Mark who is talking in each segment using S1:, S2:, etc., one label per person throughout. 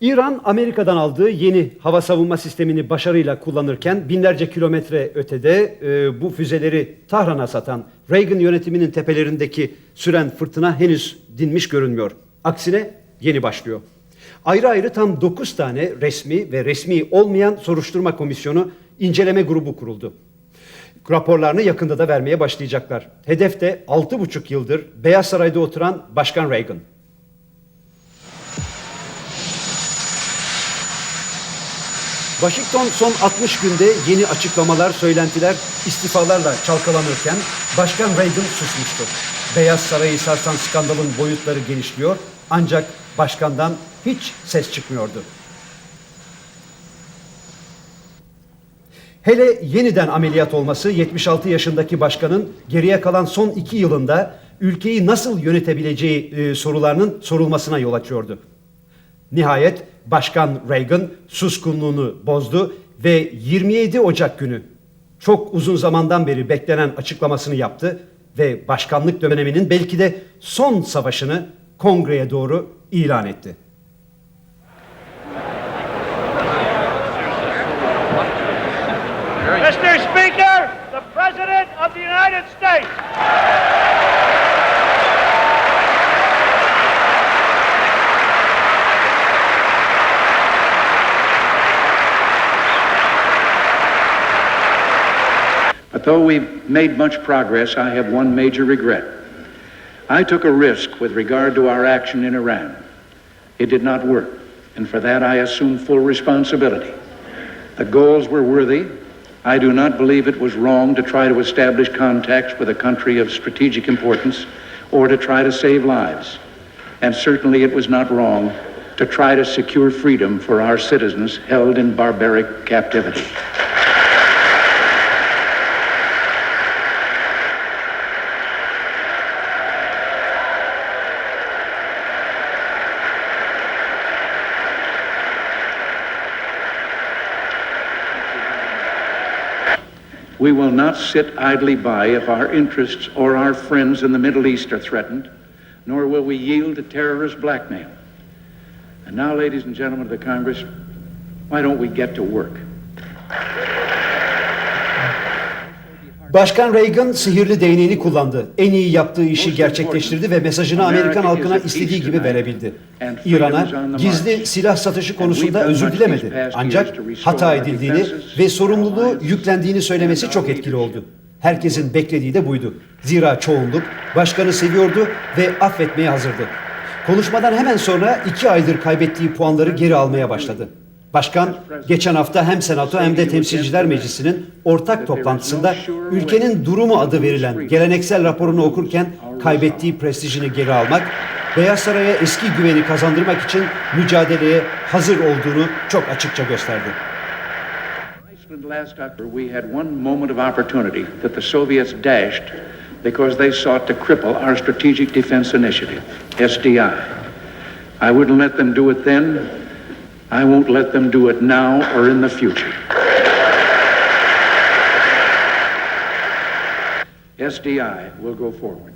S1: İran Amerika'dan aldığı yeni hava savunma sistemini başarıyla kullanırken binlerce kilometre ötede e, bu füzeleri Tahran'a satan Reagan yönetiminin tepelerindeki süren fırtına henüz dinmiş görünmüyor. Aksine yeni başlıyor. Ayrı ayrı tam 9 tane resmi ve resmi olmayan soruşturma komisyonu inceleme grubu kuruldu. Raporlarını yakında da vermeye başlayacaklar. Hedef de 6,5 yıldır Beyaz Saray'da oturan Başkan Reagan. Washington son 60 günde yeni açıklamalar, söylentiler, istifalarla çalkalanırken Başkan Reagan susmuştu. Beyaz Sarayı sarsan skandalın boyutları genişliyor ancak başkandan hiç ses çıkmıyordu. Hele yeniden ameliyat olması 76 yaşındaki başkanın geriye kalan son iki yılında ülkeyi nasıl yönetebileceği e, sorularının sorulmasına yol açıyordu. Nihayet Başkan Reagan suskunluğunu bozdu ve 27 Ocak günü çok uzun zamandan beri beklenen açıklamasını yaptı ve başkanlık döneminin belki de son savaşını kongreye doğru ilan etti.
S2: Mr. Speaker, the President of the United States.
S3: But though we've made much progress, I have one major regret. I took a risk with regard to our action in Iran. It did not work, and for that I assume full responsibility. The goals were worthy. I do not believe it was wrong to try to establish contacts with a country of strategic importance or to try to save lives. And certainly it was not wrong to try to secure freedom for our citizens held in barbaric captivity. We will not sit idly by if our interests or our friends in the Middle East are threatened, nor will we yield to terrorist blackmail. And now, ladies and gentlemen of the Congress, why don't we get to work?
S1: Başkan Reagan sihirli değneğini kullandı. En iyi yaptığı işi gerçekleştirdi ve mesajını Amerikan halkına istediği gibi verebildi. İran'a gizli silah satışı konusunda özür dilemedi. Ancak hata edildiğini ve sorumluluğu yüklendiğini söylemesi çok etkili oldu. Herkesin beklediği de buydu. Zira çoğunluk başkanı seviyordu ve affetmeye hazırdı. Konuşmadan hemen sonra iki aydır kaybettiği puanları geri almaya başladı. Başkan geçen hafta hem Senato hem de Temsilciler Meclisi'nin ortak toplantısında ülkenin durumu adı verilen geleneksel raporunu okurken kaybettiği prestijini geri almak, Beyaz Saray'a eski güveni kazandırmak için mücadeleye hazır olduğunu çok açıkça gösterdi.
S3: Because they sought to cripple our Strategic Defense Initiative, SDI. I wouldn't let them do it then. I won't let them do it now or in the future. SDI will go forward.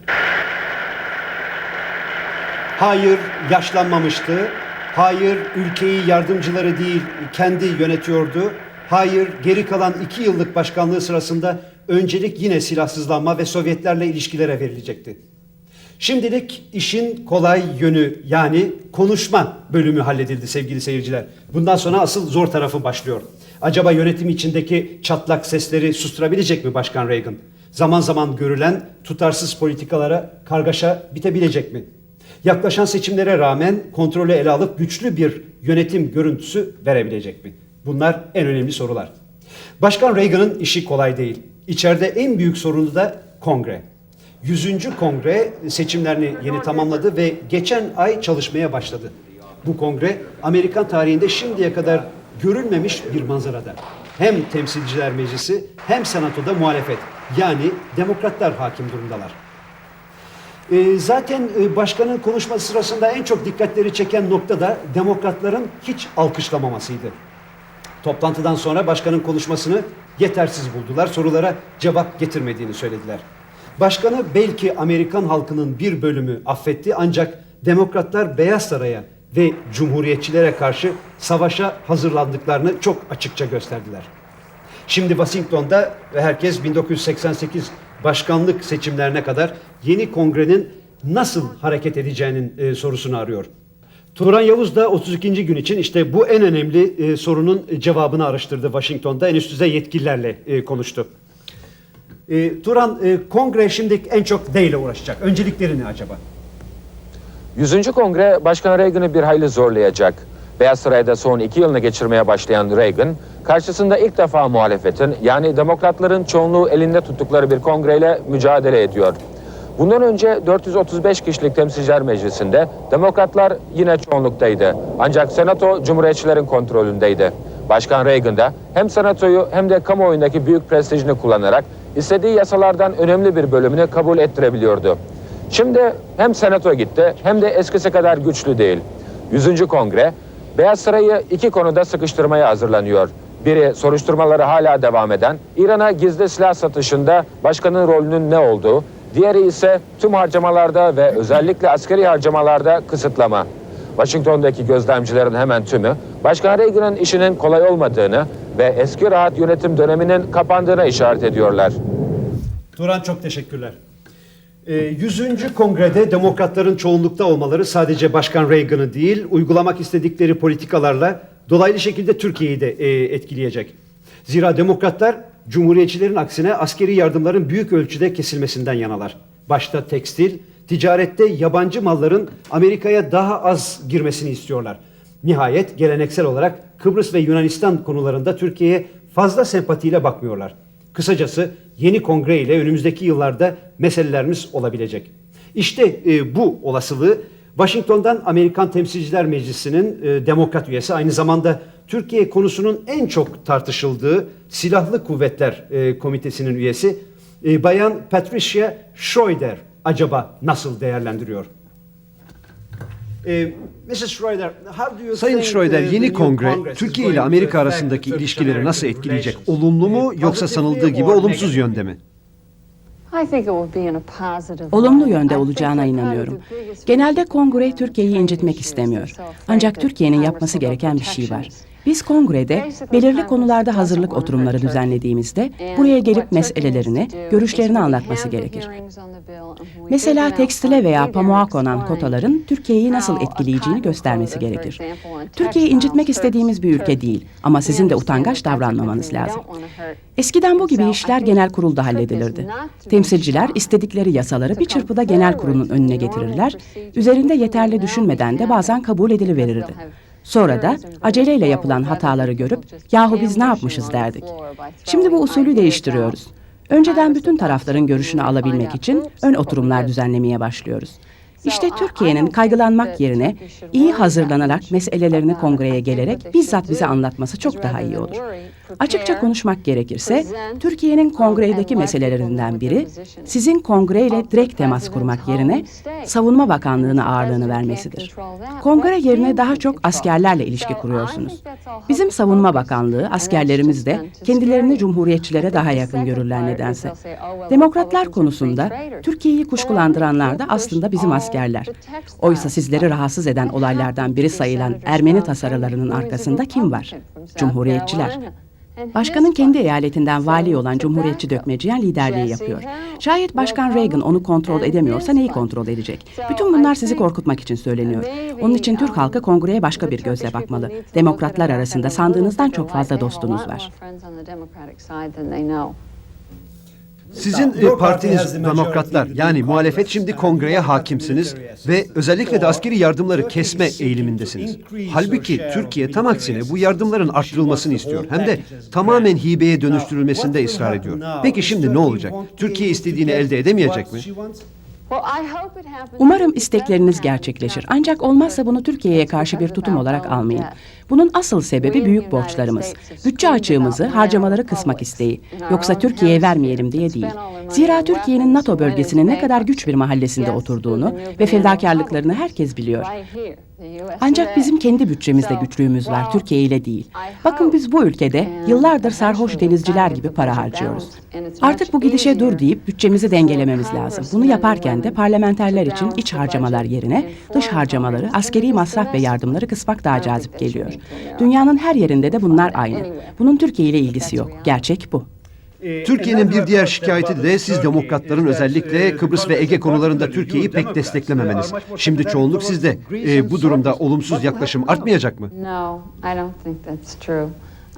S1: Hayır yaşlanmamıştı. Hayır ülkeyi yardımcıları değil kendi yönetiyordu. Hayır geri kalan iki yıllık başkanlığı sırasında öncelik yine silahsızlanma ve Sovyetlerle ilişkilere verilecekti. Şimdilik işin kolay yönü yani konuşma bölümü halledildi sevgili seyirciler. Bundan sonra asıl zor tarafı başlıyor. Acaba yönetim içindeki çatlak sesleri susturabilecek mi Başkan Reagan? Zaman zaman görülen tutarsız politikalara kargaşa bitebilecek mi? Yaklaşan seçimlere rağmen kontrolü ele alıp güçlü bir yönetim görüntüsü verebilecek mi? Bunlar en önemli sorular. Başkan Reagan'ın işi kolay değil. İçeride en büyük sorunu da kongre. 100. kongre seçimlerini yeni tamamladı ve geçen ay çalışmaya başladı. Bu kongre Amerikan tarihinde şimdiye kadar görülmemiş bir manzarada. Hem temsilciler meclisi hem senatoda muhalefet yani demokratlar hakim durumdalar. Ee, zaten e, başkanın konuşması sırasında en çok dikkatleri çeken nokta da demokratların hiç alkışlamamasıydı. Toplantıdan sonra başkanın konuşmasını yetersiz buldular. Sorulara cevap getirmediğini söylediler. Başkanı belki Amerikan halkının bir bölümü affetti ancak demokratlar Beyaz Saray'a ve cumhuriyetçilere karşı savaşa hazırlandıklarını çok açıkça gösterdiler. Şimdi Washington'da ve herkes 1988 başkanlık seçimlerine kadar yeni kongrenin nasıl hareket edeceğinin e, sorusunu arıyor. Turan Yavuz da 32. gün için işte bu en önemli e, sorunun cevabını araştırdı Washington'da. En üst düzey yetkililerle e, konuştu. E, Turan, e, kongre şimdi en çok neyle uğraşacak? Öncelikleri ne acaba?
S4: 100. Kongre Başkan Reagan'ı bir hayli zorlayacak. Beyaz Saray'da son iki yılını geçirmeye başlayan Reagan, karşısında ilk defa muhalefetin yani demokratların çoğunluğu elinde tuttukları bir kongreyle mücadele ediyor. Bundan önce 435 kişilik temsilciler meclisinde demokratlar yine çoğunluktaydı. Ancak senato cumhuriyetçilerin kontrolündeydi. Başkan Reagan da hem senatoyu hem de kamuoyundaki büyük prestijini kullanarak istediği yasalardan önemli bir bölümünü kabul ettirebiliyordu. Şimdi hem senato gitti hem de eskisi kadar güçlü değil. 100. Kongre Beyaz Saray'ı iki konuda sıkıştırmaya hazırlanıyor. Biri soruşturmaları hala devam eden İran'a gizli silah satışında başkanın rolünün ne olduğu, diğeri ise tüm harcamalarda ve özellikle askeri harcamalarda kısıtlama. Washington'daki gözlemcilerin hemen tümü Başkan Reagan'ın işinin kolay olmadığını ve eski rahat yönetim döneminin kapandığına işaret ediyorlar.
S1: Turan çok teşekkürler. E, 100. kongrede demokratların çoğunlukta olmaları sadece Başkan Reagan'ı değil, uygulamak istedikleri politikalarla dolaylı şekilde Türkiye'yi de e, etkileyecek. Zira demokratlar cumhuriyetçilerin aksine askeri yardımların büyük ölçüde kesilmesinden yanalar. Başta tekstil, ticarette yabancı malların Amerika'ya daha az girmesini istiyorlar. Nihayet geleneksel olarak Kıbrıs ve Yunanistan konularında Türkiye'ye fazla sempatiyle bakmıyorlar. Kısacası yeni kongre ile önümüzdeki yıllarda meselelerimiz olabilecek. İşte e, bu olasılığı Washington'dan Amerikan Temsilciler Meclisi'nin e, demokrat üyesi aynı zamanda Türkiye konusunun en çok tartışıldığı Silahlı Kuvvetler e, Komitesi'nin üyesi e, Bayan Patricia Schroeder acaba nasıl değerlendiriyor? E, Mrs. Schroeder, how do you
S5: Sayın
S1: think,
S5: Schroeder,
S1: uh,
S5: yeni kongre Türkiye ile Amerika arasındaki ilişkileri nasıl etkileyecek? Olumlu mu yoksa sanıldığı gibi olumsuz yönde mi?
S6: Olumlu yönde olacağına inanıyorum. Genelde kongre Türkiye'yi incitmek istemiyor. Ancak Türkiye'nin yapması gereken bir şey var. Biz kongrede belirli konularda hazırlık oturumları düzenlediğimizde buraya gelip meselelerini, görüşlerini anlatması gerekir. Mesela tekstile veya pamuğa konan kotaların Türkiye'yi nasıl etkileyeceğini göstermesi gerekir. Türkiye'yi incitmek istediğimiz bir ülke değil ama sizin de utangaç davranmamanız lazım. Eskiden bu gibi işler genel kurulda halledilirdi. Temsilciler istedikleri yasaları bir çırpıda genel kurulun önüne getirirler, üzerinde yeterli düşünmeden de bazen kabul ediliverirdi. Sonra da aceleyle yapılan hataları görüp yahu biz ne yapmışız derdik. Şimdi bu usulü değiştiriyoruz. Önceden bütün tarafların görüşünü alabilmek için ön oturumlar düzenlemeye başlıyoruz. İşte Türkiye'nin kaygılanmak yerine iyi hazırlanarak meselelerini kongreye gelerek bizzat bize anlatması çok daha iyi olur. Açıkça konuşmak gerekirse Türkiye'nin kongredeki meselelerinden biri sizin kongreyle direkt temas kurmak yerine Savunma Bakanlığı'na ağırlığını vermesidir. Kongre yerine daha çok askerlerle ilişki kuruyorsunuz. Bizim Savunma Bakanlığı askerlerimiz de kendilerini cumhuriyetçilere daha yakın görürler nedense. Demokratlar konusunda Türkiye'yi kuşkulandıranlar da aslında bizim askerler. Oysa sizleri rahatsız eden olaylardan biri sayılan Ermeni tasarılarının arkasında kim var? Cumhuriyetçiler. Başkanın kendi eyaletinden vali olan Cumhuriyetçi Dökmeciyen liderliği yapıyor. Şayet Başkan Reagan onu kontrol edemiyorsa neyi kontrol edecek? Bütün bunlar sizi korkutmak için söyleniyor. Onun için Türk halkı kongreye başka bir gözle bakmalı. Demokratlar arasında sandığınızdan çok fazla dostunuz var.
S5: Sizin e, partiniz demokratlar yani muhalefet şimdi kongreye hakimsiniz ve özellikle de askeri yardımları kesme eğilimindesiniz. Halbuki Türkiye tam aksine bu yardımların arttırılmasını istiyor. Hem de tamamen hibeye dönüştürülmesinde ısrar ediyor. Peki şimdi ne olacak? Türkiye istediğini elde edemeyecek mi?
S6: Umarım istekleriniz gerçekleşir. Ancak olmazsa bunu Türkiye'ye karşı bir tutum olarak almayın. Bunun asıl sebebi büyük borçlarımız. Bütçe açığımızı, harcamaları kısmak isteği. Yoksa Türkiye'ye vermeyelim diye değil. Zira Türkiye'nin NATO bölgesinin ne kadar güç bir mahallesinde oturduğunu ve fedakarlıklarını herkes biliyor. Ancak bizim kendi bütçemizde güçlüğümüz var, Türkiye ile değil. Bakın biz bu ülkede yıllardır sarhoş denizciler gibi para harcıyoruz. Artık bu gidişe dur deyip bütçemizi dengelememiz lazım. Bunu yaparken de parlamenterler için iç harcamalar yerine dış harcamaları, askeri masraf ve yardımları kısmak daha cazip geliyor. Dünyanın her yerinde de bunlar aynı. Bunun Türkiye ile ilgisi yok. Gerçek bu.
S5: Türkiye'nin bir diğer şikayeti de siz demokratların özellikle Kıbrıs ve Ege konularında Türkiye'yi pek desteklememeniz. Şimdi çoğunluk sizde. E, bu durumda olumsuz yaklaşım artmayacak mı?
S7: No, I don't think that's true.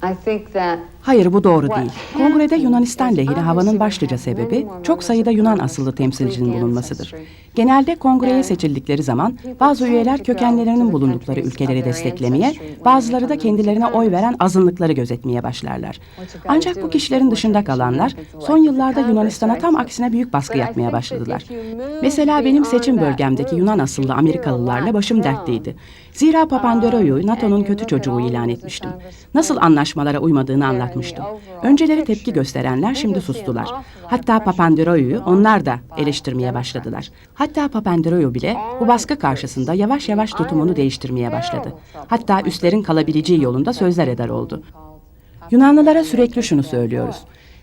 S7: I think that
S6: Hayır bu doğru değil. Kongrede Yunanistan lehine havanın başlıca sebebi çok sayıda Yunan asıllı temsilcinin bulunmasıdır. Genelde kongreye seçildikleri zaman bazı üyeler kökenlerinin bulundukları ülkeleri desteklemeye, bazıları da kendilerine oy veren azınlıkları gözetmeye başlarlar. Ancak bu kişilerin dışında kalanlar son yıllarda Yunanistan'a tam aksine büyük baskı yapmaya başladılar. Mesela benim seçim bölgemdeki Yunan asıllı Amerikalılarla başım dertliydi. Zira Papandreou'yu NATO'nun kötü çocuğu ilan etmiştim. Nasıl anlaşmalara uymadığını anlatmıştım. Önceleri tepki gösterenler şimdi sustular. Hatta Papandreou'yu onlar da eleştirmeye başladılar. Hatta Papandreou bile bu baskı karşısında yavaş yavaş tutumunu değiştirmeye başladı. Hatta üstlerin kalabileceği yolunda sözler eder oldu. Yunanlılara sürekli şunu söylüyoruz.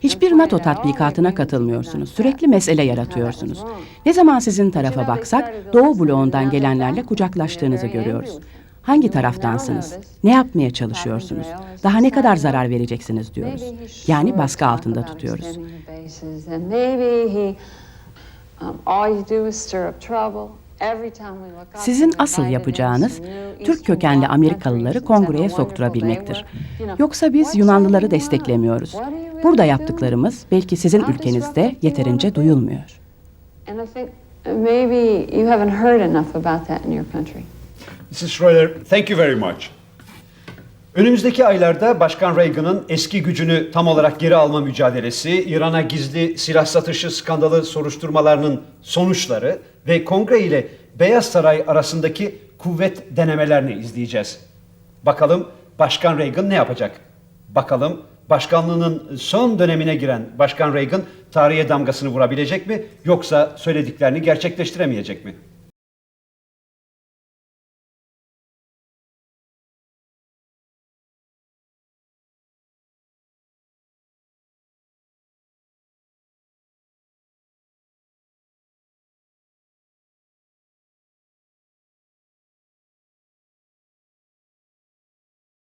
S6: Hiçbir NATO tatbikatına katılmıyorsunuz. Sürekli mesele yaratıyorsunuz. Ne zaman sizin tarafa baksak Doğu bloğundan gelenlerle kucaklaştığınızı görüyoruz. Hangi taraftansınız? Ne yapmaya çalışıyorsunuz? Daha ne kadar zarar vereceksiniz diyoruz. Yani baskı altında tutuyoruz. Sizin asıl yapacağınız Türk kökenli Amerikalıları kongreye sokturabilmektir. Yoksa biz Yunanlıları desteklemiyoruz. Burada yaptıklarımız belki sizin ülkenizde yeterince duyulmuyor.
S7: Maybe you haven't heard enough about that in your country.
S1: Mrs. Schroeder, thank you very much. Önümüzdeki aylarda Başkan Reagan'ın eski gücünü tam olarak geri alma mücadelesi, İran'a gizli silah satışı skandalı soruşturmalarının sonuçları ve Kongre ile Beyaz Saray arasındaki kuvvet denemelerini izleyeceğiz. Bakalım Başkan Reagan ne yapacak? Bakalım başkanlığının son dönemine giren Başkan Reagan tarihe damgasını vurabilecek mi yoksa söylediklerini gerçekleştiremeyecek mi?